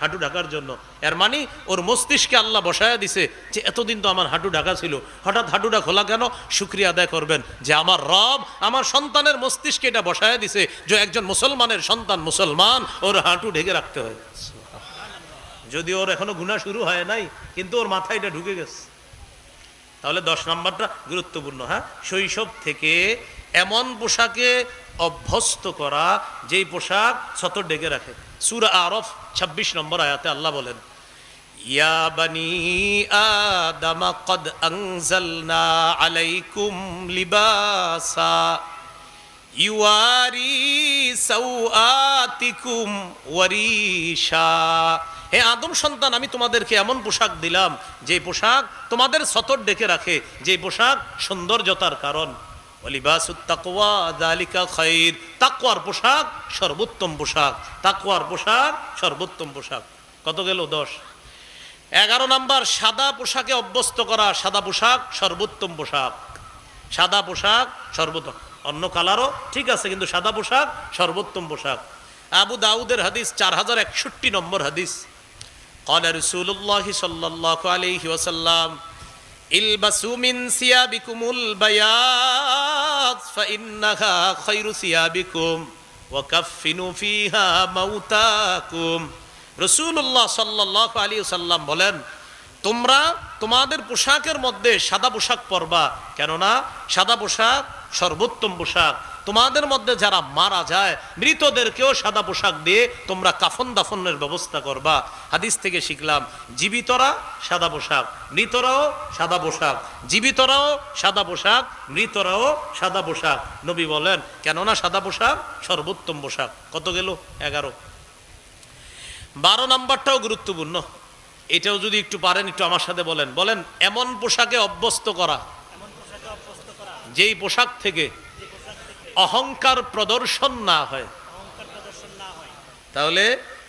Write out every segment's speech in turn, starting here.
হাঁটু ঢাকার জন্য। এর মানে ওর মস্তিষ্কে আল্লাহ বসায়া দিছে যে, এতদিন তো আমার হাঁটু ঢাকা ছিল। হঠাৎ হাঁটুটা খোলা কেন? শুক্রিয়া আদায় করবেন যে, আমার রব আমার সন্তানের মস্তিষ্কে এটা বসায়া দিছে যে, একজন মুসলমানের সন্তান মুসলমান, ওর হাঁটু ঢেকে রাখতে হয়। যদি ওর এখনও গুণা শুরু হয় নাই, কিন্তু ওর মাথায় এটা ঢুকে গেছে। তাহলে দশ নম্বরটা গুরুত্বপূর্ণ হ্যাঁ? শৈশব থেকে এমন পোশাকে অভ্যস্ত করা যেই পোশাক ছতর ডেকে রাখে। সুরা আরফ ২৬ নম্বর আয়াতে আল্লাহ বলেন, ইয়া বানি আদামা কদ আনজালনা আলাইকুম লিবাসা ইউয়ারি সাউআতিকুম ওয়ারিশা। হে আদম সন্তান, আমি তোমাদেরকে এমন পোশাক দিলাম যে পোশাক তোমাদের সতর ডেকে রাখে যে পোশাক সৌন্দর্যতার কারণ। ওয়ালিবাসুত তাকওয়া যালিকা খাইর তাকওয়ার পোশাক সর্বোত্তম পোশাক তাকওয়ার পোশাক সর্বোত্তম পোশাক কত গেল দশ এগারো নাম্বার সাদা পোশাকে অভ্যস্ত করা সাদা পোশাক সর্বোত্তম পোশাক সাদা পোশাক সর্বোত্তম অন্য কালারও ঠিক আছে কিন্তু সাদা পোশাক সর্বোত্তম পোশাক আবু দাউদের হাদিস চার হাজার একষট্টি নম্বর হাদিস قال رسول الله صلى الله عليه وسلم ইলবাসু মিন সিয়াবিকুমুল বায়াদ ফাইন্নাহা খায়রু সিয়াবিকুম ওয়া কাফিনু ফিহা মাউতাকুম। রাসূলুল্লাহ সাল্লাল্লাহু আলাইহি সাল্লাম বলেন, তোমরা তোমাদের পোশাকের মধ্যে সাদা পোশাক পরবা। কেননা সাদা পোশাক সর্বোত্তম পোশাক। তোমাদের মধ্যে যারা মারা যায় মৃতদেরকেও সাদা পোশাক দিয়ে তোমরা কাফন দাফনের ব্যবস্থা করবা। হাদিস থেকে শিখলাম জীবিতরা সাদা পোশাক মৃতরাও সাদা পোশাক জীবিতরাও সাদা পোশাক মৃতরাও সাদা পোশাক। নবী বলেন কেননা সাদা পোশাক সর্বোত্তম পোশাক। কত গেল? এগারো। বারো নাম্বারটাও গুরুত্বপূর্ণ। এটাও যদি একটু পারেন একটু আমার সাথে বলেন। বলেন এমন পোশাকে অভ্যস্ত করা। যেই পোশাক থেকে অহংকার প্রদর্শন না হয়। তাহলে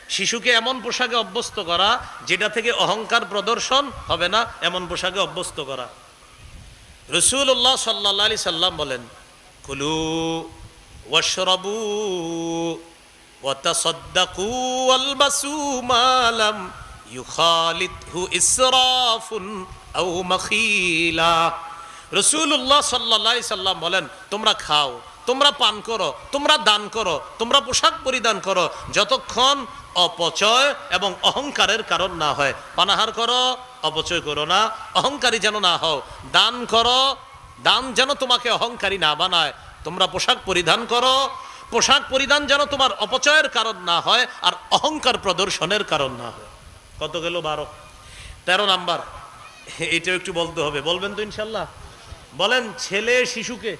শিশুকে এমন পোশাকে অভ্যস্ত করা, যেটা থেকে অহংকার প্রদর্শন হবে না, এমন পোশাকে অভ্যস্ত করা। রসুল্লাহ সাল্লা আলি সাল্লাম বলেন, কুলু ওয়শরবু মাখিলা। রসুল্লাহ সাল্লাল্লাহু সাল্লাম বলেন, তোমরা খাও। তোমরা পান করো, তোমরা দান করো, তোমরা পোশাক পরিধান করো, যতক্ষণ অপচয় এবং অহংকারের কারণ না হয়। পানাহার করো, অপচয় করো না, অহংকারী যেন না হও। দান করো, দান যেন তোমাকে অহংকারী না বানায়। তোমরা পোশাক পরিধান করো, পোশাক পরিধান যেন তোমার অপচয়ের কারণ না হয় আর অহংকার প্রদর্শনের কারণ না হয়। কত গেল? বারো। তেরো নাম্বার। এটাও একটু বলতে হবে। বলবেন তো ইনশাল্লাহ। বলেন, ছেলে শিশুকে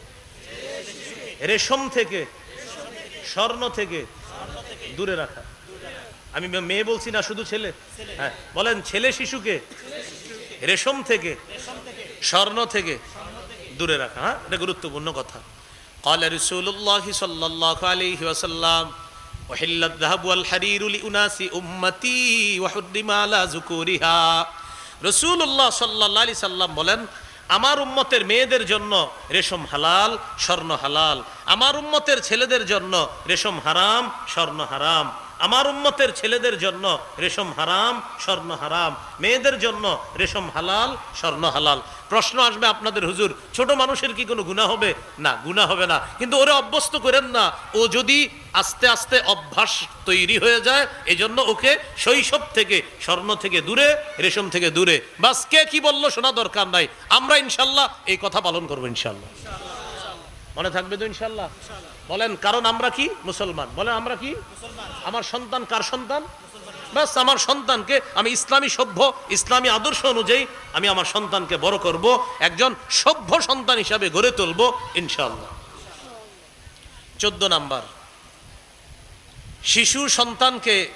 রেশম থেকে স্বর্ণ থেকে দূরে রাখা আমি মেয়ে বলছি না শুধু ছেলে হ্যাঁ বলেন ছেলে শিশুকে রেশম থেকে স্বর্ণ থেকে দূরে রাখা হ্যাঁ এটা গুরুত্বপূর্ণ কথা قال رسول الله صلى الله عليه وسلم وحل الذهب والحرير لأناس أمتي وحرم على ذكورها رسول الله صلى الله عليه وسلم বলেন আমার উম্মতের মেয়েদের জন্য রেশম হালাল, স্বর্ণ হালাল। আমার উম্মতের ছেলেদের জন্য রেশম হারাম, স্বর্ণ হারাম। আমার উম্মতের ছেলেদের জন্য রেশম হারাম, স্বর্ণ হারাম। মেয়েদের জন্য রেশম হালাল, স্বর্ণ হালাল। প্রশ্ন আসবে আপনাদের, হুজুর, ছোট মানুষের কি কোনো গুণা হবে? না গুণা হবে না। কিন্তু ওরে অভ্যস্ত করেন না। ও যদি আস্তে আস্তে অভ্যাস তৈরি হয়ে যায়, এজন্য ওকে শৈশব থেকে, স্বর্ণ থেকে দূরে, রেশম থেকে দূরে। বাস, কে কি বলল শোনা দরকার নাই। আমরা ইনশাল্লাহ এই কথা পালন করব ইনশাল্লাহ। মনে থাকবে তো ইনশাল্লাহ? বলেন, কারণ আমরা কি? মুসলমান। বলেন, আমরা কি? আমার সন্তান কার সন্তান? ব্যাস, আমার সন্তানকে আমি ইসলামী সভ্য, ইসলামী আদর্শ অনুযায়ী আমি আমার সন্তানকে বড় করব, একজন সভ্য সন্তান হিসাবে গড়ে তুলব ইনশাল্লাহ চোদ্দ নাম্বার। শিশু সন্তানকে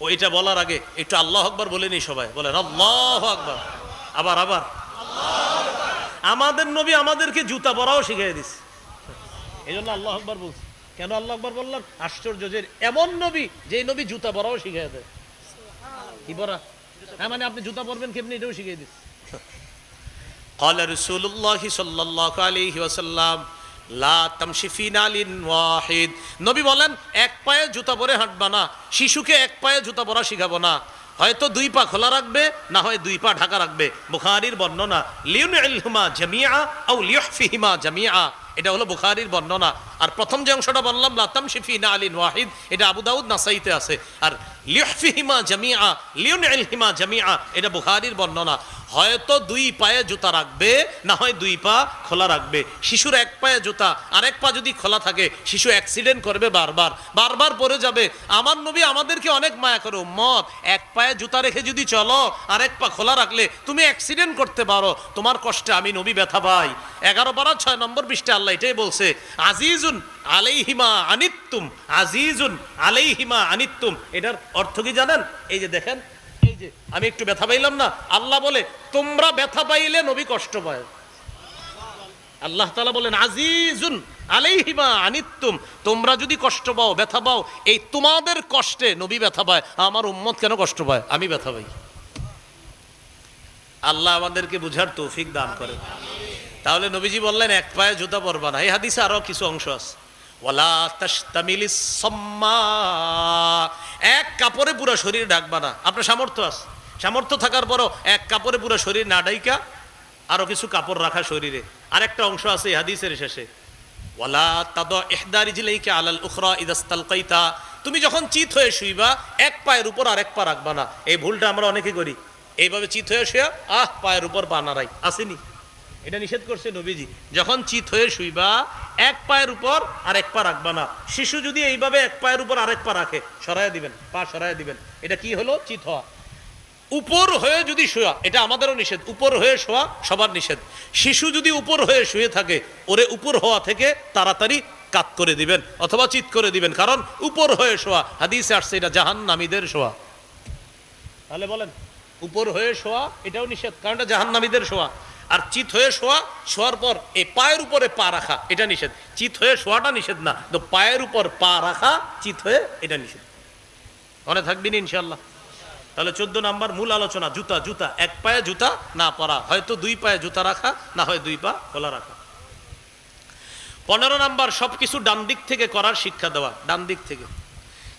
ওইটা বলার আগে একটু আল্লাহ আকবর বলে নি সবাই। বলেন, আল্লাহ আকবর। আবার আবার। আমাদের নবী আমাদেরকে জুতা পরাও শিখিয়ে দিছে। এই জন্য আল্লাহ আকবর বলছে কেন আল্লাহ আকবর বললাম আশ্চর্য যে এমন নবী যে নবী জুতা পরাও শিখিয়ে দেয় কি পরা হ্যাঁ মানে আপনি জুতা পরবেন কেমনি এটাও শিখিয়ে দিচ্ছে قال رسول الله صلى الله عليه وسلم লা তামশিফি নালিন ওয়াহিদ নবী বলেন এক পায়ে জুতা পরে হাঁটবা না শিশুকে এক পায়ে জুতা পরা শিখাবো না হয়তো দুই পা খোলা রাখবে না হয় দুই পা ঢাকা রাখবে বুখারির বর্ণনা লিউন ইলহুমা জামিয়া আও লিয়হফিহিমা জামিয়া এটা হলো বুখারির বর্ণনা। আর প্রথম যে অংশটা বললাম লাতাম শিফি না আলিন ওয়াহিদ, এটা আবু দাউদ নাসাইতে আছে। আর লিয়হফিহিমা জামিয়া লিউন ইলহিমা জামিয়া এটা বুখারির বর্ণনা। হয়তো দুই পায়ে জুতা রাখবে, না হয় দুই পা খোলা রাখবে। শিশুর এক পায়ে জুতা আর এক পা যদি খোলা থাকে, শিশু অ্যাক্সিডেন্ট করবে বারবার। বারবার পড়ে যাবে। আমার নবী আমাদেরকে অনেক মায়া করে মত এক পায়ে জুতা রেখে যদি চলো আর এক পা খোলা রাখলে তুমি অ্যাক্সিডেন্ট করতে পারো। তোমার কষ্টে আমি নবী ব্যথা পাই। এগারো বারো ছয় নম্বর পৃষ্ঠে আল্লাহ এটাই বলছে, আজিজুন আলাইহিমা আনিত্তুম, আজিজুন আলাইহিমা আনিত্তুম। এটার অর্থ কি জানেন? এই যে দেখেন, এই যে, আমি একটু ব্যথা পাইলাম না? আল্লাহ বলে, তোমরা ব্যথা পাইলে নবী কষ্ট পায়। আল্লাহ তালা বলেন, আজিজুন আলাইহিমা আনিত্তুম, তোমরা যদি কষ্ট পাও, ব্যথা পাও, এই তোমাদের কষ্টে নবী ব্যথা পায়। আমার উম্মত কেন কষ্ট পায়? আমি ব্যথা পাই। আল্লাহ আমাদেরকে বুঝার তৌফিক দান করে তাহলে নবীজি বললেন, এক পায়ে জুতা পরবা না। এই হাদিসে আরও কিছু অংশ আছে। ওয়ালা তাশতামিলিস সাম্মা। এক কাপড়ে পুরো শরীর ঢাকবা না। আপনার সামর্থ্য আছে। সামর্থ্য থাকার পরও এক কাপড়ে পুরো শরীর না ডাইকা আরও কিছু কাপড় রাখা শরীরে। আরেকটা অংশ আছে হাদিসের শেষে। ওয়ালা তাদ জিলাইকা আলাল উখরা ইদাস্তালকাইতা তুমি যখন চিত হয়ে শুইবা, এক পায়ের উপর আরেক পা রাখবা না। এই ভুলটা আমরা অনেকে করি। এইভাবে চিত হয়ে শুয়া, আহ, পায়ের উপর পা নাড়াই। আসেনি? এটা নিষেধ করছে নবীজি। যখন চিত হয়ে শুইবা, এক পায়ের উপর আর এক পা রাখবা না। শিশু যদি এইভাবে এক পায়ের উপর আরেক পা রাখে, সরাইয়া দিবেন, পা সরাইয়া দিবেন। এটা কি হলো? চিত হওয়া। উপর হয়ে যদি শোয়া, এটা আমাদেরও নিষেধ। উপর হয়ে শোয়া সবার নিষেধ। শিশু যদি উপর হয়ে শুয়ে থাকে, ওরে উপর হওয়া থেকে তাড়াতাড়ি কাত করে দিবেন, অথবা চিত করে দিবেন। কারণ উপর হয়ে শোয়া, হাদিসে আসছে এটা জাহান নামীদের শোয়া। তাহলে বলেন, উপর হয়ে শোয়া এটাও নিষেধ। কারণ এটা জাহান নামীদের শোয়া। আর চিত হয়ে শোয়া, শোয়ার পর এই পায়ের উপরে পা রাখা, এটা নিষেধ। চিত হয়ে শোয়াটা নিষেধ না তো পায়ের উপর পা রাখা, চিত হয়ে এটা নিষেধ। মনে থাকবেন ইনশাল্লাহ তাহলে চোদ্দ নাম্বার মূল আলোচনা, জুতা জুতা, এক পায়ে জুতা না পরা, হয়তো দুই পায়ে জুতা রাখা, না হয় দুই পা খোলা রাখা। পনেরো নাম্বার, সবকিছু ডান দিক থেকে করার শিক্ষা দেওয়া, ডান দিক থেকে।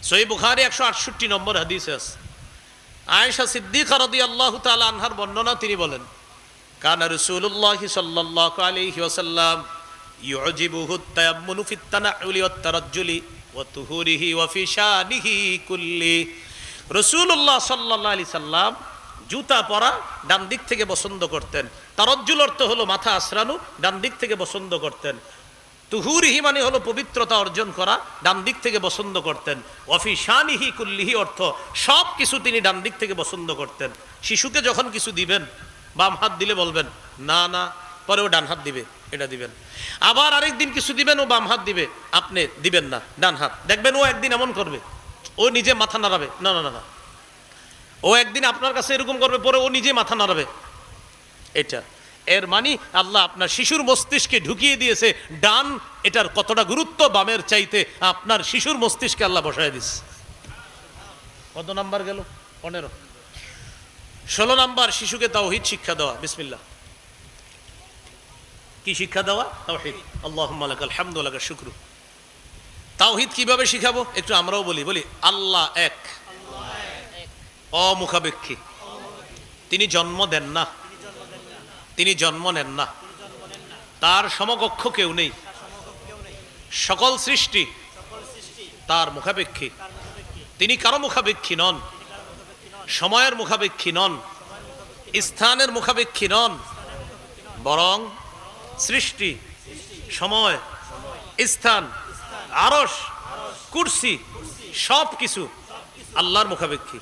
সই বুখারি একশো আটষট্টি নম্বর হাদিসে আয়েশা সিদ্দিক আল্লাহ তালা আনহার বর্ণনা, তিনি বলেন কানা রসুল্লাহ সাল্লাহ আলাইহি ওয়াসাল্লাম يعجبه التيمن في التنعل والترجل وطهوره وفي شانه كله রসুল্লাহ সাল্লাহ আলি সাল্লাম জুতা পরা ডান দিক থেকে পছন্দ করতেন তারজ্জুল অর্থ হলো মাথা আশ্রানু ডান দিক থেকে পছন্দ করতেন তুহুরিহি মানে হলো পবিত্রতা অর্জন করা ডান দিক থেকে পছন্দ করতেন অফি শানিহি কুল্লিহি অর্থ সব কিছু তিনি ডান দিক থেকে পছন্দ করতেন শিশুকে যখন কিছু দিবেন বাম হাত দিলে বলবেন, না না পরে ও ডান হাত দিবে, এটা দিবেন। আবার আরেক দিন কিছু দিবেন, ও বাম হাত দিবে, আপনি দিবেন না, ডান হাত। দেখবেন ও একদিন এমন করবে, ও নিজে মাথা নাড়াবে, না না না না। ও একদিন আপনার কাছে এরকম করবে, পরে ও নিজে মাথা নাড়াবে। এটা, এর মানে আল্লাহ আপনার শিশুর মস্তিষ্কে ঢুকিয়ে দিয়েছে, ডান এটার কতটা গুরুত্ব, বামের চাইতে আপনার শিশুর মস্তিষ্কে আল্লাহ বসায় দিচ্ছে কত নাম্বার গেল? পনেরো। ষোলো নাম্বার শিশুকে তাওহিদ শিক্ষা দেওয়া। বিসমিল্লাহ। কি শিক্ষা দেওয়া? তাওহিদ। আল্লাহ আলহামদুল্লাহ শুক্রু। তাওহিদ কীভাবে শিখাবো? একটু আমরাও বলি। বলি আল্লাহ এক। অমুখাপেক্ষী। তিনি জন্ম দেন না। তিনি জন্ম নেন না। তার সমকক্ষ কেউ নেই। সকল সৃষ্টি তার মুখাপেক্ষী। তিনি কারও মুখাপেক্ষী নন। সময়ের মুখাপেক্ষী নন, স্থানের মুখাপেক্ষী নন, বরং সৃষ্টি, সময়, স্থান আরস কুরসি সব কিছু আল্লাহর মুখাপেক্ষী।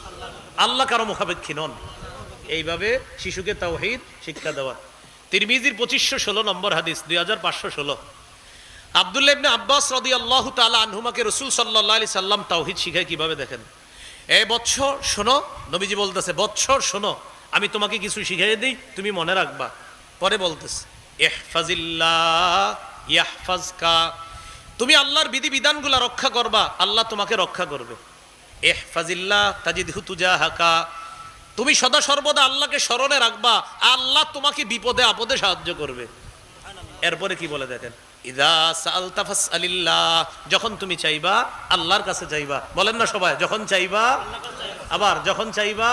আল্লাহ কারও মুখাপেক্ষী নন। এইভাবে শিশুকে তাওহিদ, শিক্ষা দেওয়া। তিরমিজির পঁচিশশো ষোলো নম্বর হাদিস, দুই হাজার পাঁচশো ষোলো। আবদুল্লাহ আব্বাস রদি আল্লাহ তালা আনহুমাকে রসুল সাল্লাহ আলি সাল্লাম তাওহিদ শিখায় কীভাবে দেখেন? এ বৎসর শোনো, নবীজি বলতেছে, বৎসর শোনো, আমি তোমাকে কিছু শিখাই দিই, তুমি মনে রাখবা। পরে বলতেছে ইয়াহফাজকা তুমি আল্লাহর বিধিবিধানগুলো রক্ষা করবা, আল্লাহ তোমাকে রক্ষা করবে। এহফাজিল্লাহ তাজিদ হুতুজা হাকা তুমি সদা সর্বদা আল্লাহকে স্মরণে রাখবা, আল্লাহ তোমাকে বিপদে আপদে সাহায্য করবে। এরপরে কি বলে দেখেন? ইদা যখন তুমি চাইবা আল্লাহর কাছে চাইবা। বলেন না সবাই যখন চাইবা আবার যখন চাইবা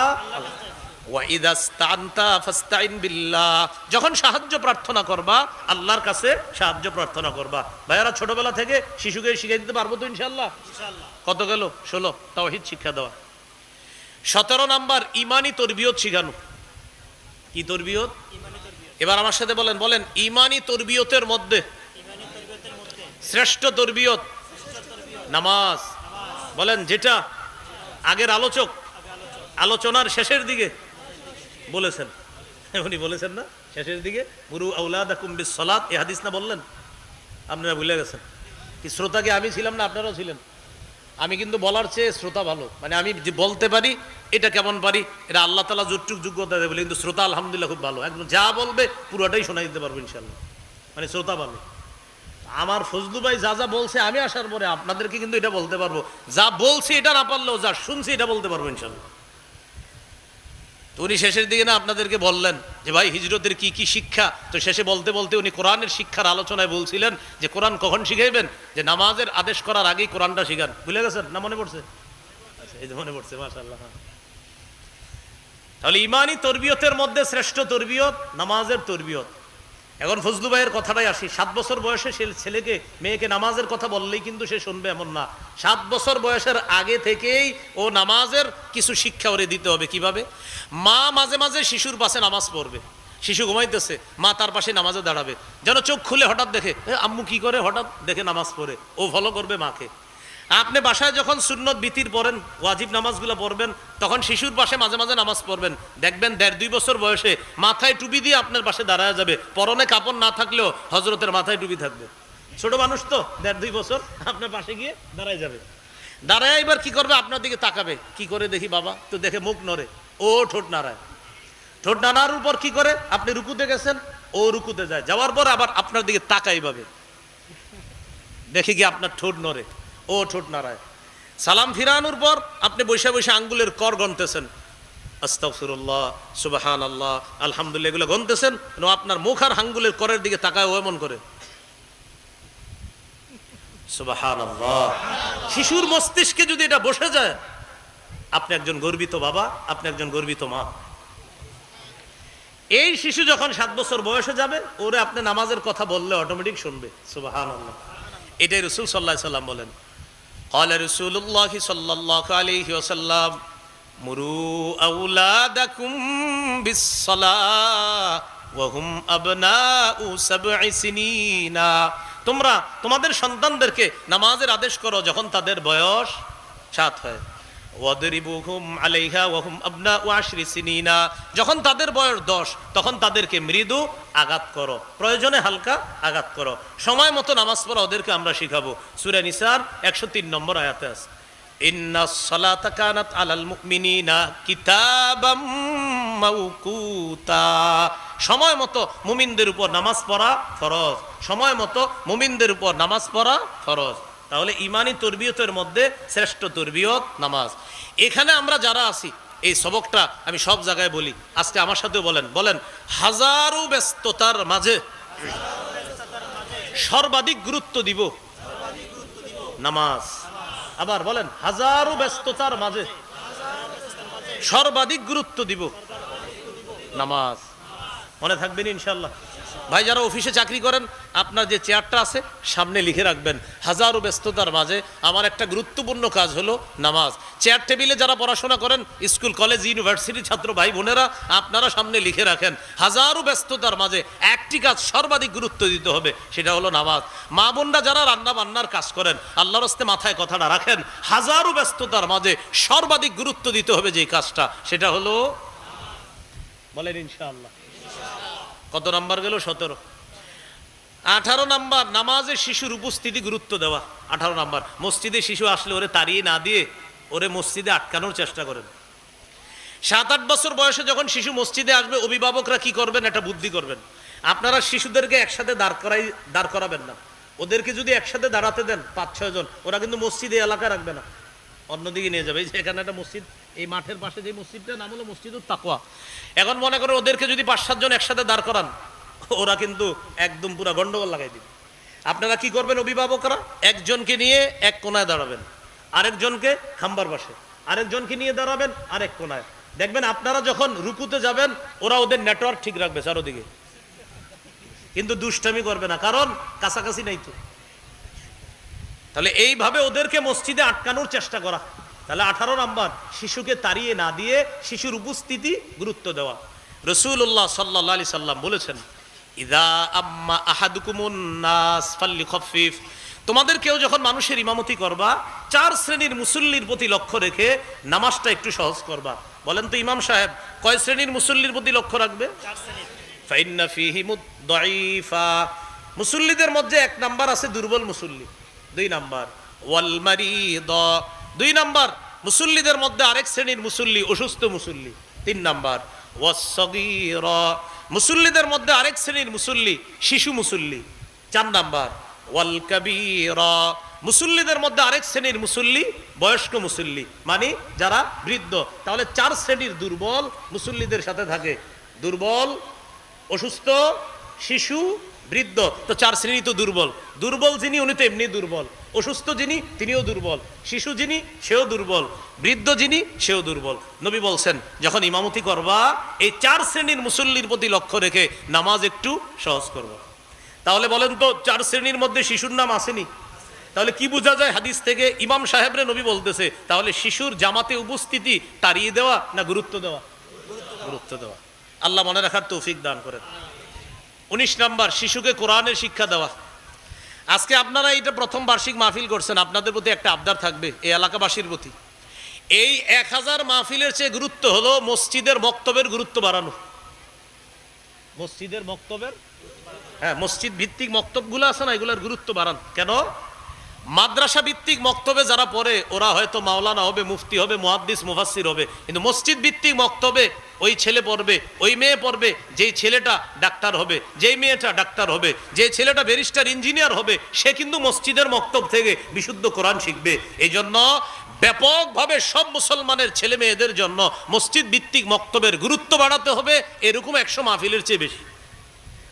যখন সাহায্য প্রার্থনা করবা আল্লাহর কাছে সাহায্য প্রার্থনা করবা। ভাইয়ারা ছোটবেলা থেকে শিশুকে শিখিয়ে দিতে পারব তো ইনশাল্লাহ কত গেল? ষোলো তাওহিদ শিক্ষা দেওয়া। সতেরো নাম্বার ইমানি তরবিয়ত শিখানো। কি তরবিয়ত। এবার আমার সাথে বলেন বলেন ইমানি তরবিয়তের মধ্যে শ্রেষ্ঠ তরবিয়ত, নামাজ। বলেন, যেটা আগের আলোচক আলোচনার শেষের দিকে বলেছেন। উনি বলেছেন না, শেষের দিকে, গুরু আউলাদ কুম্বিস সলাত এ হাদিস না বললেন? আপনারা ভুলে গেছেন। কি শ্রোতাকে আমি ছিলাম না, আপনারাও ছিলেন? আমি কিন্তু বলার চেয়ে শ্রোতা ভালো। মানে আমি যে বলতে পারি, এটা কেমন পারি, এটা আল্লাহ তালা যুটুক যোগ্যতা দেবে, কিন্তু শ্রোতা আলহামদুলিল্লাহ খুব ভালো। একদম যা বলবে, পুরোটাই শোনা দিতে পারব ইনশাল্লাহ মানে শ্রোতা ভালো। আমার ফজলু ভাই যা যা বলছে, আমি আসার পরে আপনাদেরকে কিন্তু এটা বলতে পারব। যা বলছি এটা না পারলেও যা শুনছি এটা বলতে পারব ইনশাল্লাহ। উনি শেষের দিকে না আপনাদেরকে বললেন যে, ভাই, হিজরতের কি কি শিক্ষা? তো শেষে বলতে বলতে উনি কোরআনের শিক্ষার আলোচনায় বলছিলেন যে, কোরআন কখন শিখাইবেন? যে, নামাজের আদেশ করার আগেই কোরআনটা শিখান। ভুলে গেছেন না মনে পড়ছে? আচ্ছা এই যে মনে পড়ছে মাশাল্লাহ। তাহলে ইমানই তরবিয়তের মধ্যে শ্রেষ্ঠ তরবিয়ত নামাজের তরবিয়ত। এখন ফজলু ভাইয়ের কথাটাই আসি। সাত বছর বয়সে সে ছেলেকে, মেয়েকে নামাজের কথা বললেই কিন্তু সে শুনবে এমন না। সাত বছর বয়সের আগে থেকেই ও নামাজের কিছু শিক্ষা ওরে দিতে হবে কীভাবে? মা মাঝে মাঝে শিশুর পাশে নামাজ পড়বে। শিশু ঘুমাইতেছে, মা তার পাশে নামাজে দাঁড়াবে। যেন চোখ খুলে হঠাৎ দেখে আম্মু কি করে হঠাৎ দেখে নামাজ পড়ে? ও ফলো করবে মাকে। আপনি বাসায় যখন সুন্নত বিতির পড়েন ওয়াজিব নামাজগুলো পড়বেন, তখন শিশুর পাশে মাঝে মাঝে নামাজ পড়বেন। দেখবেন দেড় দুই বছর বয়সে মাথায় টুপি দিয়ে আপনার পাশে দাঁড়ায় যাবে। পরনে কাপড় না থাকলেও হজরতের মাথায় টুপি থাকবে। ছোট মানুষ তো, দেড় দুই বছর আপনার পাশে গিয়ে দাঁড়ায় যাবে। দাঁড়ায় এবার কি করবে? আপনার দিকে তাকাবে। কি করে দেখি বাবা? তো দেখে মুখ নড়ে। ও ঠোঁট নাড়ায়। ঠোঁট নাড়ার উপর কি করে? আপনি রুকুতে গেছেন, ও রুকুতে যায়। যাওয়ার পর আবার আপনার দিকে তাকাই পাবে দেখে কি আপনার ঠোঁট নড়ে। ও ঠোঁট নাড়ায়। সালাম ফিরানোর পর আপনি বসে বসে আঙ্গুলের কর গনতেছেন আস্তাফিরুল্লাহ সুবাহান আল্লাহ আলহামদুলিল্লাহ এগুলো গনতেছেন আপনার মুখ আর আঙ্গুলের করের দিকে তাকায় ও এমন করে। শিশুর মস্তিষ্কে যদি এটা বসে যায়, আপনি একজন গর্বিত বাবা, আপনি একজন গর্বিত মা। এই শিশু যখন সাত বছর বয়সে যাবে, ওরে আপনি নামাজের কথা বললে অটোমেটিক শুনবে। সুবাহান আল্লাহ এটাই রসুল সাল্লাহ সাল্লাম বলেন। قال رسول الله صلى الله عليه وسلم مروا أولادكم بالصلاة وهم أبناء سبع سنين তোমরা তোমাদের সন্তানদেরকে নামাজের আদেশ করো যখন তাদের বয়স সাত হয় যখন তাদের বয়স দশ, তখন তাদেরকে মৃদু আঘাত করো। প্রয়োজনে হালকা আঘাত করো। সময় মতো নামাজ পড়া ওদেরকে আমরা শিখাবো। সুরে নিসার একশো তিন নম্বর আয়াতে আছে। সময় মতো মুমিনদের উপর নামাজ পড়া ফরজ। সময় মতো মুমিনদের উপর নামাজ পড়া ফরজ। তাহলে ইমানি তরবিয়তের মধ্যে শ্রেষ্ঠ তরবিয়ত নামাজ। এখানে আমরা যারা আছি, এই সবকটা আমি সব জায়গায় বলি। আজকে আমার সাথেও বলেন বলেন, হাজারো ব্যস্ততার মাঝে সর্বাধিক গুরুত্ব দিব নামাজ। আবার বলেন, হাজারো ব্যস্ততার মাঝে সর্বাধিক গুরুত্ব দিব নামাজ। মনে থাকবেন ইনশাল্লাহ ভাই, যারা অফিসে চাকরি করেন, আপনার যে চেয়ারটা আছে, সামনে লিখে রাখবেন, হাজারো ব্যস্ততার মাঝে আমার একটা গুরুত্বপূর্ণ কাজ হলো নামাজ। চেয়ার টেবিলে যারা পড়াশোনা করেন, স্কুল, কলেজ ইউনিভার্সিটির ছাত্র ভাই বোনেরা, আপনারা সামনে লিখে রাখেন, হাজারো ব্যস্ততার মাঝে একটি কাজ সর্বাধিক গুরুত্ব দিতে হবে, সেটা হলো নামাজ। মা বোনরা যারা রান্না বান্নার কাজ করেন, আল্লাহর হস্তে মাথায় কথাটা রাখেন, হাজারো ব্যস্ততার মাঝে সর্বাধিক গুরুত্ব দিতে হবে যে কাজটা, সেটা হলো বলেন ইনশাআল্লাহ। কত নাম্বার গেল? সতেরো। আঠারো নাম্বার, নামাজে শিশুর উপস্থিতি গুরুত্ব দেওয়া। আঠারো নাম্বার, মসজিদে শিশু আসলে ওরে তাড়িয়ে না দিয়ে ওরে মসজিদে আটকানোর চেষ্টা করেন। সাত, আট বছর বয়সে যখন শিশু মসজিদে আসবে, অভিভাবকরা কি করবেন? একটা বুদ্ধি করবেন। আপনারা শিশুদেরকে একসাথে দাঁড় করাই, দাঁড় করাবেন না। ওদেরকে যদি একসাথে দাঁড়াতে দেন, পাঁচ, ছয় জন, ওরা কিন্তু মসজিদে এলাকা রাখবে না। অন্যদিকে নিয়ে যাবে। এখানে একটা মসজিদ, এই মাঠের পাশে যে মসজিদটা নাম হলো মসজিদুর তাকোয়া এখন মনে করো ওদেরকে যদি পাঁচ সাতজন একসাথে দাঁড় করান, ওরা কিন্তু একদম পুরা গন্ডগোল লাগাই দিবে। আপনারা কি করবেন অভিভাবকরা? একজনকে নিয়ে এক কোনায় দাঁড়াবেন, আরেকজনকে খাম্বার পাশে, আরেকজনকে নিয়ে দাঁড়াবেন, আরেক কোনায়। দেখবেন আপনারা যখন রুকুতে যাবেন, ওরা ওদের নেটওয়ার্ক ঠিক রাখবে চারোদিকে। কিন্তু দুষ্টামি করবে না, কারণ কাছাকাছি নাই তো। তাহলে এইভাবে ওদেরকে মসজিদে আটকানোর চেষ্টা করা। তাহলে আঠারো নাম্বার, শিশুকে তাড়িয়ে না দিয়ে শিশুর উপস্থিতি গুরুত্ব দেওয়া। রসুল্লাহ সাল্লাহ আলি সাল্লাম বলেছেন, ইদা আম্মা আহাদুকুমুন ফাল্লি খফিফ তোমাদের কেউ যখন মানুষের ইমামতি করবা, চার শ্রেণির মুসল্লির প্রতি লক্ষ্য রেখে নামাজটা একটু সহজ করবা। বলেন তো ইমাম সাহেব, কয় শ্রেণির মুসল্লির প্রতি লক্ষ্য রাখবে? মুসল্লিদের মধ্যে এক নাম্বার আছে দুর্বল মুসল্লি। দুই নাম্বার। ওয়াল মারিদ। দুই নাম্বার, মুসল্লিদের মধ্যে আরেক শ্রেণির মুসল্লি, অসুস্থ মুসল্লি। তিন নাম্বার ওয়াসগীর মুসল্লিদের মধ্যে আরেক শ্রেণির মুসল্লি, শিশু মুসল্লি। চার নাম্বার, ওয়াল কাবীর। মুসল্লিদের মধ্যে আরেক শ্রেণির মুসল্লি, বয়স্ক মুসল্লি। মানে যারা বৃদ্ধ। তাহলে চার শ্রেণির দুর্বল মুসল্লিদের সাথে থাকে। দুর্বল, অসুস্থ, শিশু বৃদ্ধ, তো চার শ্রেণি তো দুর্বল। দুর্বল যিনি, উনি তো এমনি দুর্বল। অসুস্থ যিনি, তিনিও দুর্বল। শিশু যিনি, সেও দুর্বল। বৃদ্ধ যিনি, সেও দুর্বল। নবী বলছেন, যখন ইমামতি করবা, এই চার শ্রেণির মুসল্লির প্রতি লক্ষ্য রেখে নামাজ একটু সহজ করবা। তাহলে বলেন তো, চার শ্রেণির মধ্যে শিশুর নাম আসেনি? তাহলে কি বোঝা যায় হাদিস থেকে? ইমাম সাহেবরে নবী বলতেছে, তাহলে শিশুর জামাতে উপস্থিতি তাড়িয়ে দেওয়া না গুরুত্ব দেওয়া? গুরুত্ব দেওয়া। আল্লাহ মনে রাখার তৌফিক দান করেন। উনিশ নম্বর, শিশুকে কোরআনের শিক্ষা দেওয়া। আজকে আপনারা এটা প্রথম বার্ষিক মাহফিল করছেন, আপনাদের প্রতি একটা আবদার থাকবে, এই এলাকাবাসীর প্রতি। এই এক হাজার মাহফিলের চেয়ে গুরুত্ব হলো মসজিদের বক্তব্যের গুরুত্ব বাড়ানো। মসজিদের বক্তব্যের? হ্যাঁ মসজিদ ভিত্তিক মক্তবগুলো আছে না, এগুলোর গুরুত্ব বাড়ান। কেন? মাদ্রাসা ভিত্তিক মক্তবে যারা পড়ে, ওরা হয়তো মাওলানা হবে, মুফতি হবে, মুহাদ্দিস, মুফাসসির হবে। কিন্তু মসজিদ ভিত্তিক মক্তবে ওই ছেলে পড়বে, ওই মেয়ে পড়বে, যেই ছেলেটা ডাক্তার হবে, যেই মেয়েটা ডাক্তার হবে, যে ছেলেটা ব্যারিস্টার ইঞ্জিনিয়ার হবে, সে কিন্তু মসজিদের মক্তব থেকে বিশুদ্ধ কোরআন শিখবে। এই জন্য ব্যাপকভাবে সব মুসলমানের ছেলে মেয়েদের জন্য মসজিদ ভিত্তিক মক্তবের গুরুত্ব বাড়াতে হবে। এরকম একশো মাহফিলের চেয়ে বেশি।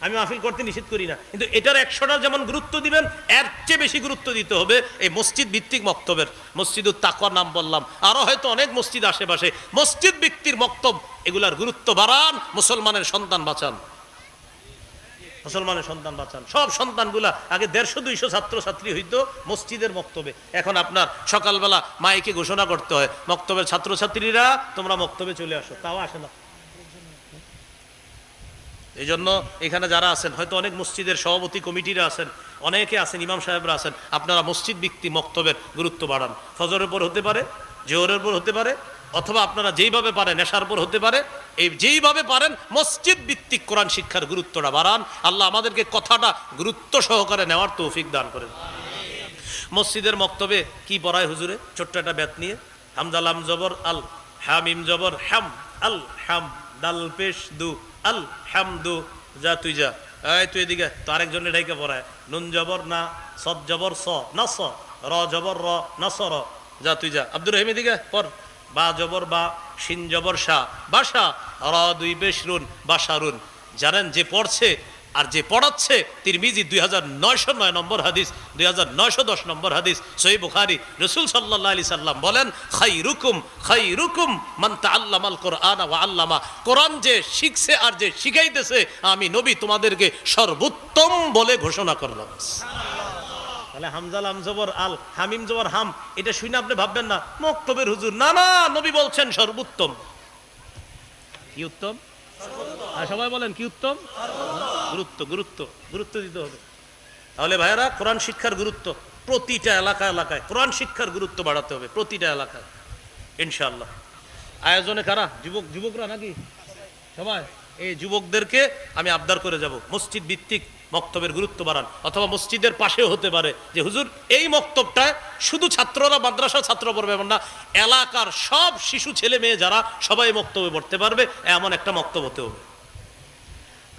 আমি মাহফিল করতে নিষেধ করি না। কিন্তু এটার একশোটা যেমন গুরুত্ব দিবেন, এর চেয়ে বেশি গুরুত্ব দিতে হবে এই মসজিদ ভিত্তিক মক্তবের। মসজিদ তাকওয়ার নাম বললাম। আরও হয়তো অনেক মসজিদ আশেপাশে। মসজিদ ব্যক্তির মক্তব, এগুলার গুরুত্ব বাড়ান, মুসলমানের সন্তান বাঁচান। মুসলমানের সন্তান বাঁচান। সব সন্তানগুলা আগে দেড়শো, দুইশো ছাত্র ছাত্রী হইতো মসজিদের মক্তবে। এখন আপনার সকালবেলা মাইকে ঘোষণা করতে হয়, মক্তবের ছাত্রছাত্রীরা তোমরা মক্তবে চলে আসো। তাও আসে না। এই জন্য এখানে যারা আছেন, হয়তো অনেক মসজিদের সভাপতি কমিটিরা আছেন, অনেকে আছেন, ইমাম সাহেবরা আছেন, আপনারা মসজিদ ভিত্তি মক্তবের গুরুত্ব বাড়ান। ফজরের পর হতে পারে, জোহরের পর হতে পারে, অথবা আপনারা যেইভাবে পারেন নেশার পর হতে পারে, এই যেইভাবে পারেন, মসজিদ ভিত্তিক কোরআন শিক্ষার গুরুত্বটা বাড়ান। আল্লাহ আমাদেরকে কথাটা গুরুত্ব সহকারে নেওয়ার তৌফিক দান করেন। মসজিদের মক্তবে কি পড়ায় হুজুরে? ছোট্ট একটা ব্যাত নিয়ে। হামজালাম জবর আল হামিম জবর হ্যাম আল হ্যাম দাল পেশ দু। আল হামদু যা তুই যা। এই, তুই এদিকে, তো আরেকজনে ঢেকে পড়ায়। নুন জবর না, সদ জবর স, না স, র জবর র, না স, র। যা তুই যা। আব্দুর রহিম এদিকে, পর। বা জবর বা সিন জবর শাহ বাসা র দুই বেশ রুন বাসা রুন। জানেন, যে পড়ছে আর যে পড়াচ্ছে তিরমিজি দুই হাজার নয়শো নয় নম্বর হাদিস দুই হাজার নয়শো দশ নম্বর হাদিস সহি বুখারি। রসুল সাল্লাহ আলি সাল্লাম বলেন খাই রুকুম খাই রুকুম মান্তা আল্লামাল কোরআন ওয়া আল্লামা। কোরআন যে শিখছে আর যে শিখাইতেছে আমি নবী তোমাদেরকে সর্বোত্তম বলে ঘোষণা করলাম। তাহলে হামজাল আমজবর আল হামিম জবর হাম এটা শুনে আপনি ভাববেন না মক্তবের হুজুর না না নবী বলছেন সর্বোত্তম। কি উত্তম? আর সবাই বলেন কি উত্তম? গুরুত্ব গুরুত্ব গুরুত্ব দিতে হবে। তাহলে ভাইয়েরা, কোরআন শিক্ষার গুরুত্ব প্রতিটা এলাকা এলাকায় কোরআন শিক্ষার গুরুত্ব বাড়াতে হবে প্রতিটা এলাকায়, ইনশাআল্লাহ। আয়োজনে কারা? যুবক, যুবকরা নাকি? সবাই? এই যুবকদেরকে আমি আবদার করে যাব। মসজিদ ভিত্তিক মক্তবের গুরুত্ব বাড়ান। অথবা মসজিদের পাশেও হতে পারে যে, হুজুর, এই মক্তবটায় শুধু ছাত্ররা মাদ্রাসা ছাত্র পড়বে এমন না, এলাকার সব শিশু ছেলে মেয়ে যারা সবাই মক্তবে পড়তে পারবে, এমন একটা মক্তব হতে হবে।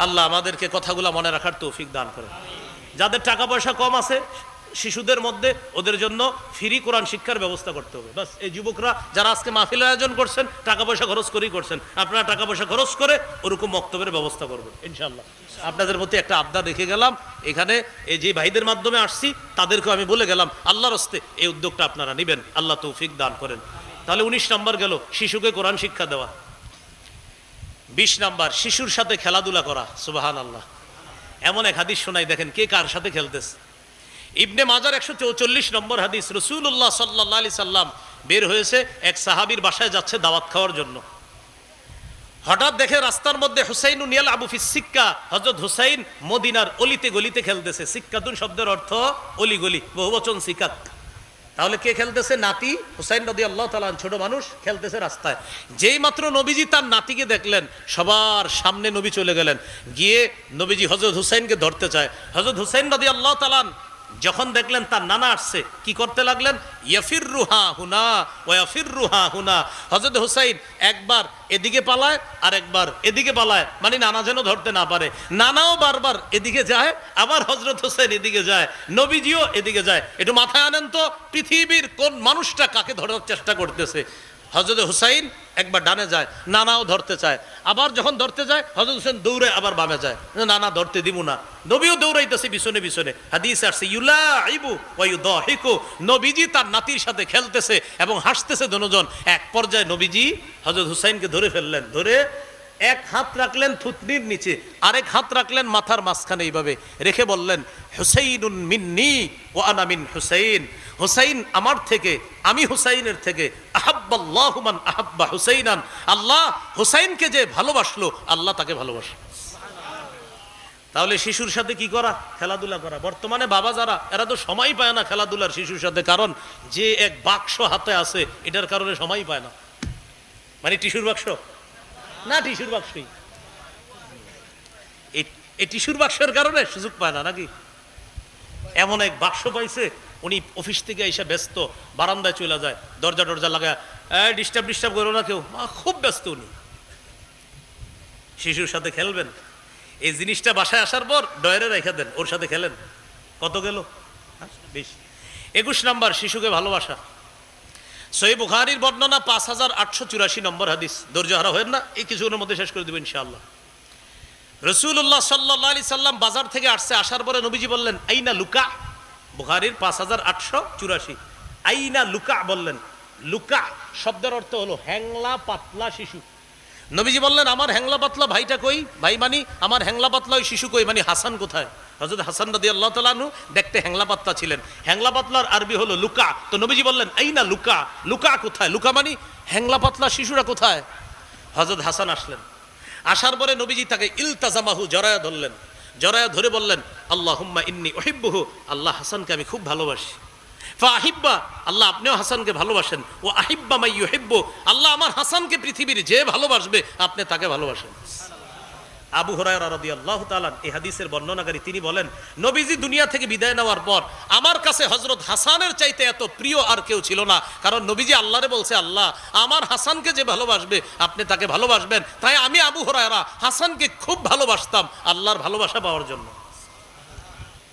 আল্লাহ আমাদেরকে কথাগুলো মনে রাখার তৌফিক দান করেন যাদের টাকা পয়সা কম আছে, শিশুদের মধ্যে ওদের জন্য ফ্রি কোরআন শিক্ষার ব্যবস্থা করতে হবে। বাস, এই যুবকরা যারা আজকে মাহফিল আয়োজন করছেন, টাকা পয়সা খরচ করেই করছেন, আপনারা টাকা পয়সা খরচ করে ওরকম বক্তব্যের ব্যবস্থা করবেন ইনশাল্লাহ আপনাদের মধ্যে একটা আবদার রেখে গেলাম, এখানে এই যে ভাইদের মাধ্যমে আসছি, তাদেরকেও আমি বলে গেলাম, আল্লাহর হস্তে এই উদ্যোগটা আপনারা নেবেন, আল্লাহ তৌফিক দান করেন। তাহলে উনিশ নম্বর গেল, শিশুকে কোরআন শিক্ষা দেওয়া। বিশ নাম্বার, শিশুর সাথে খেলাধুলা করা সুবাহান আল্লাহ এমন এক হাদিস শোনাই, দেখেন কে কার সাথে খেলতেছে। ইবনে মাজার একশো চৌচল্লিশ নম্বর হাদিস রসুল্লাহ সাল্লাহ আলি সাল্লাম বের হয়েছে এক সাহাবির বাসায় যাচ্ছে দাওয়াত খাওয়ার জন্য। হঠাৎ দেখে রাস্তার মধ্যে হুসাইন উনিয়াল আবু ফিস সিক্কা হজরত হুসাইন মদিনার অলিতে গলিতে খেলতেছে। সিক্কাতুন শব্দের অর্থ অলি গলি, বহুবচন সিকাক তাহলে কে খেলতেছে? নাতি। হুসাইন নদী আল্লাহ তালান ছোট মানুষ, খেলতেছে রাস্তায়। যেই মাত্র নবীজি তার নাতিকে দেখলেন, সবার সামনে নবী চলে গেলেন। গিয়ে নবীজি হজরত হুসাইনকে ধরতে চায়। হজরত হুসাইন নদী আল্লাহ তালান যখন দেখলেন তার নানা আসছে, কি করতে লাগলেন? ইয়াফির রুহা হুনা ওয়াফির রুহা হুনা। হজরত হুসাইন একবার এদিকে পালায় আর একবার এদিকে পালায় মানে নানা যেন ধরতে না পারে। নানাও বারবার এদিকে যায়, আবার হজরত হোসেন এদিকে যায়, নবীজিও এদিকে যায়। একটু মাথায় আনেন তো, পৃথিবীর কোন মানুষটা কাকে ধরার চেষ্টা করতেছে? হজরত হুসাইন একবার ডানে যায়, নানাও ধরতে চায়। আবার যখন ধরতে যায় হজরত হুসেন দৌড়ে আবার বামে যায়। নানা ধরতে দিব না। নবীও দৌড়াইতেছে পিছনে পিছনে। হাদিস আসছে ইউলা আইবু ওয়াইউদাহিকু নবীজি তার নাতির সাথে খেলতেছে এবং হাসতেছে দুজন। এক পর্যায়ে নবীজি হজরত হুসাইনকে ধরে ফেললেন। ধরে এক হাত রাখলেন থুতনির নিচে, আরেক হাত রাখলেন মাথার মাঝখানে এইভাবে। রেখে বললেন, হুসাইনুন মিন্নি ও আনামিন হুসাইন। হুসাইন আমার থেকে, আমি হুসাইনের থেকে আহাব্বাল্লাহুমান আহাব্বা হুসাইনান। আল্লাহ হুসাইনকে যে ভালোবাসলো, আল্লাহ তাকে ভালোবাসে। তাহলে শিশুর সাথে কি করা? খেলাধুলা করা। বর্তমানে বাবা যারা, এরা তো সময় পায় না খেলাধুলার শিশুর সাথে, কারণ যে এক বাক্স হাতে আছে, এটার কারণে সময় পায় না। মানে টিস্যুর বাক্স। না টিস্যুর বাক্সই। এই- টিস্যুর বাক্সের কারণে সুযোগ পায় না নাকি? এমন এক বাক্স পাইছে উনি অফিস থেকে এসে ব্যস্ত বারান্দায় চলে যায় দরজা টরজা লাগায় ডিস্টার্ব ডিস্টার্ব করো না কেউ। খুব ব্যস্ত উনি। শিশুর সাথে খেলবেন। এই জিনিসটা বাসায় আসার পর ডয়ারে রেখে দেন ওর সাথে খেলেন। কত গেল? হ্যাঁ, বেশ। একুশ নাম্বার শিশুকে ভালোবাসা। সই বুখারির বর্ণনা পাঁচ হাজার আটশো চুরাশি নম্বর হাদিস। ধৈর্য হারা হয় না, এই কিছুগুলোর মধ্যে শেষ করে দেবেন ইনশাআল্লাহ। রসুল্লাহ সাল্লাহ আলি সাল্লাম বাজার থেকে আসছে, আসার পরে নবীজি বললেন, আইনা লুকা? বুখারির পাঁচ হাজার আটশো চুরাশি। আইনা লুকা বললেন। লুকা শব্দের অর্থ হলো হ্যাংলা পাতলা শিশু। নবীজি বললেন, আমার হ্যাংলা পাতলা ভাইটা কই? ভাই মানি, আমার হ্যাংলা পাতলা ওই শিশু কই? মানে হাসান কোথায়? হজরত হাসান রাদি আল্লাহ তালানু দেখতে হ্যাংলা পাতলা ছিলেন। হ্যাংলা পাতলার আরবি হলো লুকা। তো নবীজি বললেন, এই না লুকা লুকা কোথায়? লুকা মানি হ্যাংলা পাতলা শিশুরা কোথায়? হজরত হাসান আসলেন। আসার পরে নবীজি তাকে ইলতাজামাহু জরায়া ধরলেন। জরায়া ধরে বললেন আল্লাহ হুম্মা ইন্নি ওহিব্বহু আল্লাহ হাসানকে আমি খুব ভালোবাসি। ফা আহিব্বা, আল্লাহ আপনিও হাসানকে ভালোবাসেন। ও আহিব্বা মাই ইউহিব্ব, আল্লাহ আমার হাসানকে পৃথিবীর যে ভালোবাসবে, আপনি তাকে ভালোবাসেন। আবু হরায়রা রাদিয়াল্লাহু তাআলা এই হাদিসের বর্ণনাকারী তিনি বলেন, নবীজি দুনিয়া থেকে বিদায় নেওয়ার পর আমার কাছে হযরত হাসানের চাইতে এত প্রিয় আর কেউ ছিল না। কারণ নবীজি আল্লাহরে বলছে, আল্লাহ, আমার হাসানকে যে ভালোবাসবে, আপনি তাকে ভালোবাসবেন। তাই আমি আবু হরায়রা হাসানকে খুব ভালোবাসতাম আল্লাহর ভালোবাসা পাওয়ার জন্য।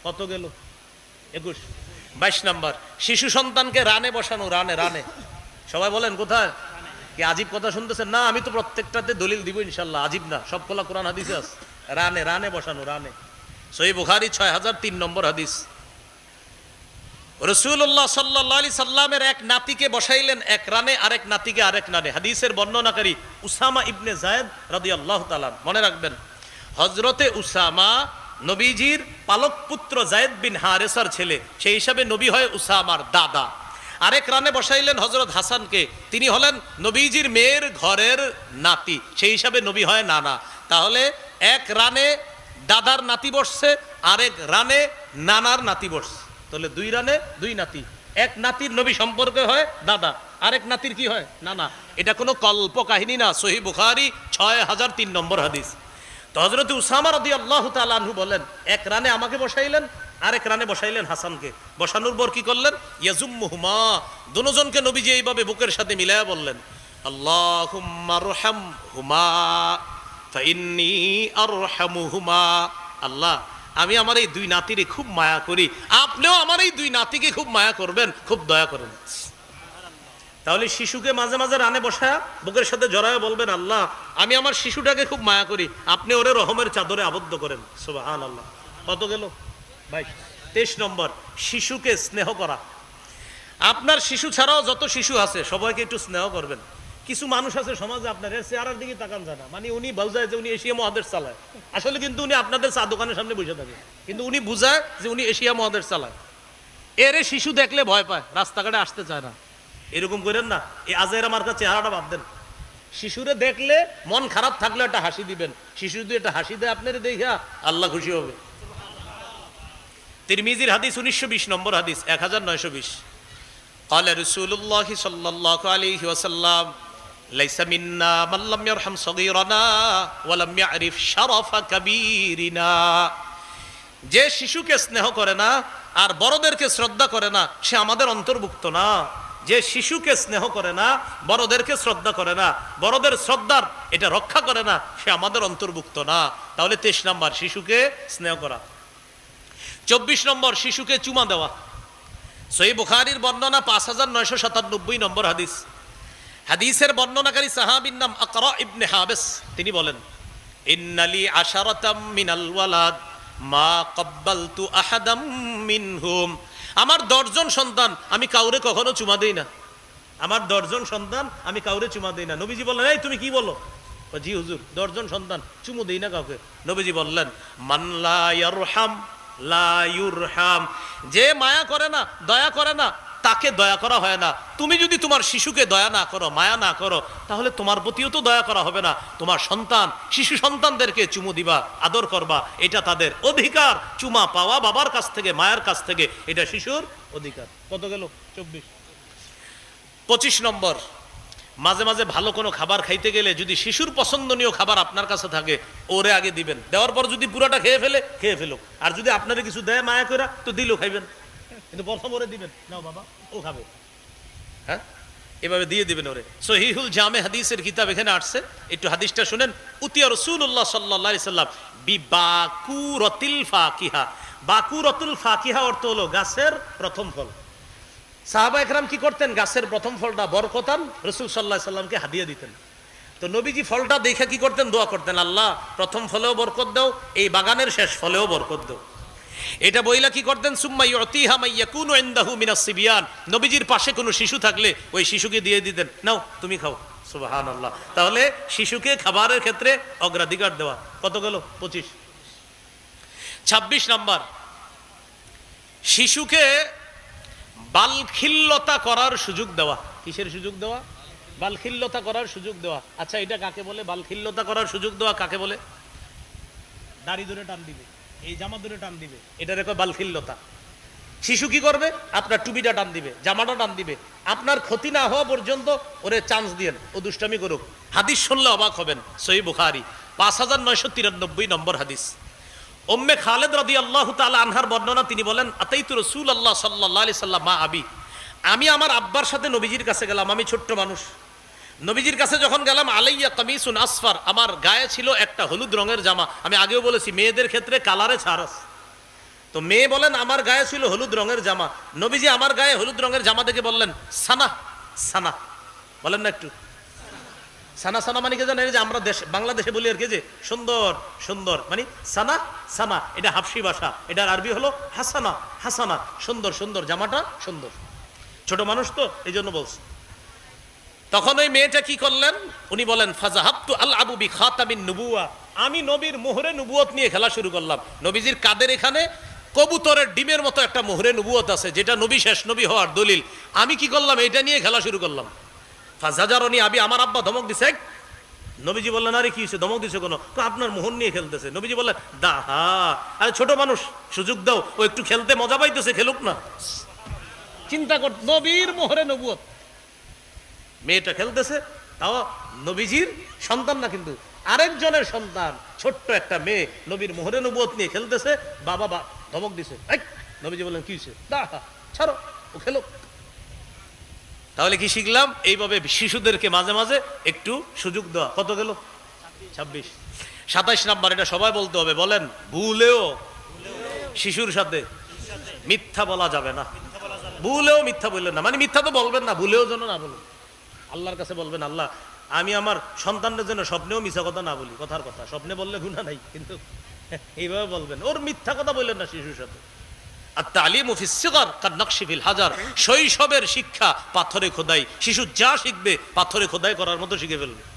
কত গেল? একুশ। বাইশ নাম্বার, শিশু সন্তানকে রানে বসানো, রানে রানে। সবাই বলেন, কোথায়? কি আজীব কথা শুনতেছেন? না, আমি তো প্রত্যেকটাতে দলিল দিব ইনশাল্লাহ, আজীব না, সব কলা কোরআন হাদিসে আছে। রানে রানে বসানো, রানে। সই বুখারি ছয় হাজার তিন নম্বর হাদিস। রসুল্লাহ সাল্লাহ সাল্লামের এক নাতিকে বসাইলেন, এক রানে, আরেক নাতিকে আরেক রানে। হাদিসের বর্ণনাকারী উসামা ইবনে জায়দ রাদি আল্লাহ তালান মনে রাখবেন হজরতে উসামা নবীজির পালক পুত্র জায়দ বিন হারেসার ছেলে। সেই হিসাবে নবী হয় উসামার দাদা। আরেক রানে বসাইলেন হজরত হাসানকে। তিনি হলেন নবীজির মেয়ের ঘরের নাতি। সেই হিসাবে নবী হয় নানা। তাহলে এক রানে দাদার নাতি বসছে, আরেক রানে নানার নাতি বসছে। তাহলে দুই রানে দুই নাতি। এক নাতির নবী সম্পর্কে হয় দাদা, আরেক নাতির কি হয়? নানা। এটা কোনো কল্প কাহিনী না সহি বুখারি, ছয় হাজার তিন নম্বর হাদিস। তো হজরত উসামা রদি আল্লাহ তালু বলেন, এক রানে আমাকে বসাইলেন আরেক রানে বসাইলেন হাসানকে। বসানোর পর কি করলেন? ইয়াজুম হুমা দুজনকে নবীজি এইভাবে বুকের সাথে মিলায়া বললেন আল্লাহ হুমা ফাইন্নি আরহামুহুমা। আল্লাহ, আমি আমার এই দুই নাতিরে খুব মায়া করি। আপনিও আমার এই দুই নাতিকে খুব মায়া করবেন, খুব দয়া করেন। তাহলে শিশুকে মাঝে মাঝে রানে বসায় বুকের সাথে জড়ায় বলবেন, আল্লাহ, আমি আমার শিশুটাকে খুব মায়া করি। আপনি ওরে রহমের চাদরে আবদ্ধ করেন। সুবাহান আল্লাহ কত গেল? তেইশ নম্বর, শিশুকে স্নেহ করা। আপনার শিশু ছাড়াও যত শিশু আছে, সবাইকে একটু স্নেহ করবেন। কিছু মানুষ আছে সমাজে আপনার চেহারার দিকে তাকান যায় না। মানে উনি বোঝায় যে উনি এশিয়া মহাদেশ চালায়। আসলে কিন্তু উনি আপনাদের চা দোকানের সামনে বসে থাকে। কিন্তু উনি যে উনি এশিয়া মহাদেশ চালায়। এরে শিশু দেখলে ভয় পায়, রাস্তাঘাটে আসতে চায় না। এরকম করেন না, এই আজের আমার কাছে চেহারাটা দেন। শিশুরে দেখলে মন খারাপ থাকলে একটা হাসি দিবেন। শিশু যদি একটা হাসি দেয়, আপনার দেখা আল্লাহ খুশি হবে। তিরমিজির হাদিস উনিশশো বিশ নম্বর হাদিস এক হাজার নয়শো বিশ قال رسول الله صلى الله عليه وسلم ليس منا من لم يرحم صغيرنا ولم يعرف شرف كبيرنا যে শিশুকে স্নেহ করে না আর বড়দেরকে শ্রদ্ধা করে না সে আমাদের অন্তর্ভুক্ত না যে শিশুকে স্নেহ করে না বড়দেরকে শ্রদ্ধা করে না বড়দের শ্রদ্ধার এটা রক্ষা করে না সে আমাদের অন্তর্ভুক্ত না তাহলে তেইশ নম্বর শিশুকে স্নেহ করা চব্বিশ নম্বর, শিশুকে চুমা দেওয়া। সই বুখারির বর্ণনা পাঁচ হাজার নয়শো সাতানব্বই নম্বর হাদিস। হাদিসের বর্ণনাকারী সাহাবিন নাম আকরা ইবনে হাবেস। তিনি বলেন, ইন্নালি আশারাতাম মিনাল ওয়ালাদ, মা কব্বালতু আহাদাম মিনহুম। আমার দশজন সন্তান, আমি কাউরে কখনো চুমা দেই না। আমার দশজন সন্তান, আমি কাউরে চুমা দেই না। নবীজি বললেন, এই তুমি কি বলো? জি, হুজুর, দশজন সন্তান, চুমু দেই না কাউকে। নবীজি বললেন মানলা ইয়ারহাম যে মায়া করে না, দয়া করে না, তাকে দয়া করা হয় না। তুমি যদি তোমার শিশুকে দয়া না করো, মায়া না করো, তাহলে তোমার প্রতিও তো দয়া করা হবে না। তোমার সন্তান, শিশু সন্তানদেরকে চুমু দিবা, আদর করবা, এটা তাদের অধিকার। চুমা পাওয়া বাবার কাছ থেকে, মায়ের কাছ থেকে, এটা শিশুর অধিকার। কত গেল? চব্বিশ। পঁচিশ নম্বর। মাঝে মাঝে ভালো কোনো খাবার খাইতে গেলে যদি শিশুর পছন্দনীয় খাবার আপনার কাছে থাকে, ওরে আগে দিবেন। দেওয়ার পর যদি পুরাটা খেয়ে ফেলে, খেয়ে ফেলো আর যদি আপনারা কিছু দেয় মায়া করে তো দিলেও খাইবেন। কিন্তু প্রথম ওরে দিবেন। নাও বাবা, ও খাবে। হ্যাঁ? এভাবে দিয়ে দিবেন ওরে। সহিহুল জামে হাদিসের কিতাব এখানে আসছে। একটু হাদিসটা শুনেন। উতিয়া রসুল্লাহ সাল্লাহ সাল্লাম বি বাকুরতিল ফাকিহা। বাকুরতুল ফাকিহা অর্থ হলো গাছের প্রথম ফল। সাহাবা একরাম কি করতেন? গাছের প্রথম ফলটা বরকতান, রসুল সাল্লাহ সাল্লামকে হাদিয়ে দিতেন। তো নবীজি ফলটা দেখে কি করতেন? দোয়া করতেন, আল্লাহ, প্রথম ফলেও বরকত দাও, এই বাগানের শেষ ফলেও বরকত দাও। এটা বইলা কি করতেন? সুম্মাই অতিহা মাইয়া কুন মিনাস সিবিয়ান। নবীজির পাশে কোনো শিশু থাকলে ওই শিশুকে দিয়ে দিতেন, নাও, তুমি খাও। সুবাহান আল্লাহ তাহলে শিশুকে খাবারের ক্ষেত্রে অগ্রাধিকার দেওয়া, কত গেল? পঁচিশ। ছাব্বিশ নাম্বার। শিশুকে বালখিল্যতা করার সুযোগ দেওয়া। কিসের সুযোগ দেওয়া? বালখিল্যতা করার সুযোগ দেওয়া। আচ্ছা এটা কাকে বলে? বালখিল্যতা করার সুযোগ দেওয়া কাকে বলে? দাড়ি ধরে টান দিবে। এই জামা ধরে টান দিবে। এটা রেখো বালখিল্যতা শিশু কি করবে? আপনার টুপিটা টান দিবে, জামাটা টান দিবে। আপনার ক্ষতি না হওয়া পর্যন্ত ওরে চান্স দিয়েন ও দুষ্টামি করুক। হাদিস শুনলে অবাক হবেন। সই বুখারি। পাঁচ হাজার নয়শো তিরানব্বই নম্বর হাদিস। ওম্মে খালেদ রদি আল্লাহ তালা আনহার বর্ণনা, তিনি বলেন, আতাইতু রসুল আল্লাহ সাল্লাহ সাল্লাম, মা আবি। আমি আমার আব্বার সাথে নবীজির কাছে গেলাম, আমি ছোট্ট মানুষ। নবীজির কাছে যখন গেলাম, আলাইয়া কামিসুন আসফার, আমার গায়ে ছিল একটা হলুদ রঙের জামা। আমি আগেও বলেছি, মেয়েদের ক্ষেত্রে কালারে ছাড় আছে তো মেয়ে বলেন, আমার গায়ে ছিল হলুদ রঙের জামা। নবীজি আমার গায়ে হলুদ রঙের জামা দেখে বললেন, সানা সানা। বলেন না একটু। সানা সানা মানে কি জানেন? যে আমরা দেশ, বাংলাদেশে বলি আর কি যে সুন্দর সুন্দর। মানে সানা সানা এটা হাফসি ভাষা। এটার আরবি হলো হাসানা হাসানা, সুন্দর সুন্দর। জামাটা সুন্দর। ছোট মানুষ তো এই জন্য বলছে। তখন ওই মেয়েটা কি করলেন? উনি বলেন, ফাজাহাবতু আল আবু বি খাতামিন নুবুয়া। আমি নবীর মোহরে নুবুয়ত নিয়ে খেলা শুরু করলাম। নবীজির কাদের এখানে? কবুতরের ডিমের মতো একটা মোহরে নুবুয়ত আছে, যেটা নবী শেষ নবী হওয়ার দলিল। আমি কি করলাম? এটা নিয়ে খেলা শুরু করলাম। ফাজাজারনি আবি আমার আব্বা ধমক দিছে! নবীজি বললেন আরে কি হয়েছে ধমক দিছে কোনো? আপনার মোহন নিয়ে খেলতেছে। নবীজি বললেন দা হা। আরে ছোট মানুষ সুযোগ দাও ও একটু খেলতে মজা পাইতেছে খেলুক না। চিন্তা কর নবীর মোহরে নবুয়ত। মেয়েটা খেলতেছে তাও নবীজির সন্তান না কিন্তু আরেকজনের সন্তান ছোট্ট একটা মেয়ে নবীর মোহরে নবুয়ত নিয়ে খেলতেছে বাবা বা ধমক দিছে! নবীজি বললেন কি হয়েছে দা হা, ছাড়ো ও খেলো তাহলে কি শিখলাম? এইভাবে শিশুদেরকে মাঝে মাঝে একটু সুযোগ দেওয়া। কত গেল? ছাব্বিশ। সাতাইশ নাম্বার, এটা সবাই বলতে হবে, বলেন, ভুলেও শিশুর সাথে মিথ্যা বলা যাবে না। ভুলেও মিথ্যা বললেন না। মানে মিথ্যা তো বলবেন না, ভুলেও যেন না বলুন। আল্লাহর কাছে বলবেন, আল্লাহ, আমি আমার সন্তানদের জন্য স্বপ্নেও মিথ্যা কথা না বলি। কথার কথা, স্বপ্নে বললে গুণা নাই, কিন্তু এইভাবে বলবেন। ওর মিথ্যা কথা বললেন না শিশুর সাথে। হাজার। শৈশবের শিক্ষা পাথরে খোদাই। শিশু যা শিখবে পাথরে খোদাই করার মতো শিখে ফেলবে।